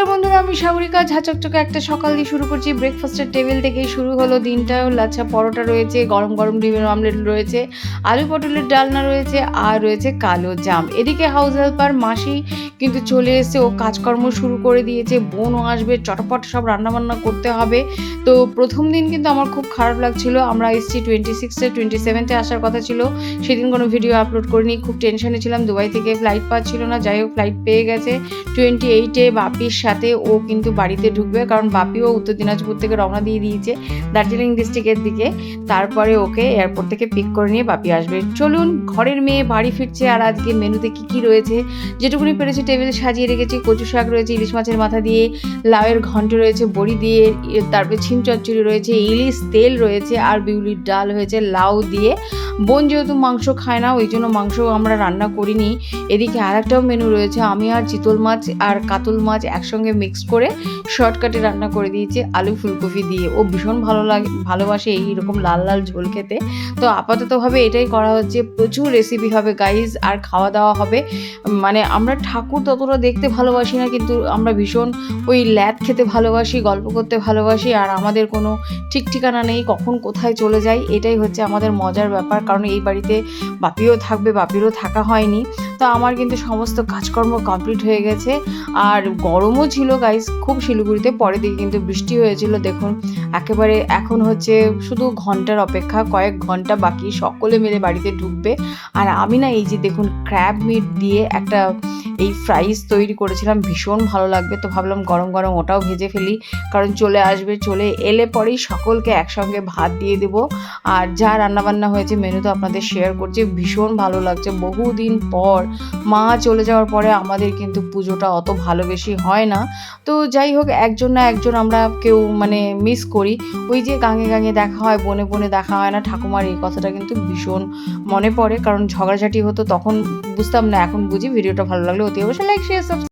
নমস্কার বন্ধুরা, আমি সাগরিকা ঝাঁচকচকে একটা সকাল দিয়ে শুরু করছি। ব্রেকফাস্টের টেবিল থেকেই শুরু হলো দিনটা। লাচ্ছা পরোটা রয়েছে, গরম গরম ডিমের অমলেট রয়েছে, আলু পটলের ডালনা রয়েছে, আর রয়েছে কালো জাম। এদিকে হাউস হেল্পার মাসি কিন্তু চলে এসে ও কাজকর্ম শুরু করে দিয়েছে, বোনও আসবে, চটপট সব রান্নাবান্না করতে হবে। তো প্রথম দিন কিন্তু আমার খুব খারাপ লাগছিল, আমরা এসছি টোয়েন্টি সিক্সে টোয়েন্টি সেভেন্থে আসার কথা ছিল। সেদিন কোনো ভিডিও আপলোড করিনি, খুব টেনশনে ছিলাম, দুবাই থেকে ফ্লাইট পাচ্ছিল না, যাই হোক ফ্লাইট পেয়ে গেছে। টোয়েন্টি এইটে বাপির সাথে ও কিন্তু বাড়িতে ঢুকবে, কারণ বাপিও উত্তর দিনাজপুর থেকে রওনা দিয়ে দিয়েছে দার্জিলিং ডিস্ট্রিক্টের দিকে। তারপরে ওকে এয়ারপোর্ট থেকে পিক করে নিয়ে বাপি আসবে। চলুন, ঘরের মেয়ে বাড়ি ফিরছে আর আজকে মেনুতে কি কি রয়েছে, যেটুকুনি পেরেছি টেবিল সাজিয়ে রেখেছি, কচু শাক রয়েছে, ইলিশ মাছের মাথা দিয়ে, লাউয়ের ঘন্ট রয়েছে, বড়ি দিয়ে তারপরে ছিম চচ্চড়ি রয়েছে, ইলিশ তেল রয়েছে, আর বিউলির ডাল হয়েছে, লাউ দিয়ে। বোন যেহেতু মাংস খায় না, ওই জন্য মাংস আমরা রান্না করিনি। এদিকে আর একটাও মেনু রয়েছে, আমি আর চিতল মাছ আর কাতল মাছ একসঙ্গে মিক্স করে শর্টকাটে রান্না করে দিয়েছি, আলু ফুলকপি দিয়ে। ও ভীষণ ভালো লাগে, ভালোবাসে এই রকম লাল লাল ঝোল খেতে। তো আপাততভাবে এটাই করা হচ্ছে, প্রচুর রেসিপি হবে গাইজ আর খাওয়া দাওয়া হবে। মানে আমরা ঠাকুর ততটা দেখতে ভালোবাসি না, কিন্তু আমরা ভীষণ ওই ল্যাদ খেতে ভালোবাসি, গল্প করতে ভালোবাসি, আর আমাদের কোনো ঠিক ঠিকানা নেই কখন কোথায় চলে যাই, এটাই হচ্ছে আমাদের মজার ব্যাপার। কারণ এই বাড়িতে বাপিও থাকবে, বাপিরও থাকা হয়নি। তো আমার কিন্তু সমস্ত কাজকর্ম কমপ্লিট হয়ে গেছে। আর গরমও ছিল গাইস খুব শিলিগুড়িতে। পরের দিকে কিন্তু বৃষ্টি হয়েছিল, দেখুন। একেবারে এখন হচ্ছে শুধু ঘণ্টার অপেক্ষা, কয়েক ঘণ্টা বাকি, সকলে মিলে বাড়িতে ঢুকবে। আর আমি না এই যে দেখুন ক্র্যাব মিট দিয়ে একটা এই ফ্রাইস তৈরি করেছিলাম, ভীষণ ভালো লাগবে। তো ভাবলাম গরম গরম ওটাও ভেজে ফেলি, কারণ চলে আসবে, চলে এলে পরেই সকলকে একসঙ্গে ভাত দিয়ে দেব। আর যা রান্নাবান্না হয়েছে মেনু তো আপনাদের শেয়ার করছি, ভীষণ ভালো লাগছে। বহুদিন পর মা চলে যাওয়ার পরে আমাদের কিন্তু পুজোটা অত ভালোবেসি হয় না। তো যাই হোক, একজন না একজন আমরা কেউ মানে মিস করি। ওই যে গাঙে গাঙে দেখা হয়, বনে বনে দেখা হয় না, ঠাকুমার এই কথাটা কিন্তু ভীষণ মনে পড়ে। কারণ ঝগড়াঝাটি হতো তখন, বুঝতাম না, এখন বুঝি। ভিডিওটা ভালো লাগলে অতি অবশ্যই লাইক শেয়ার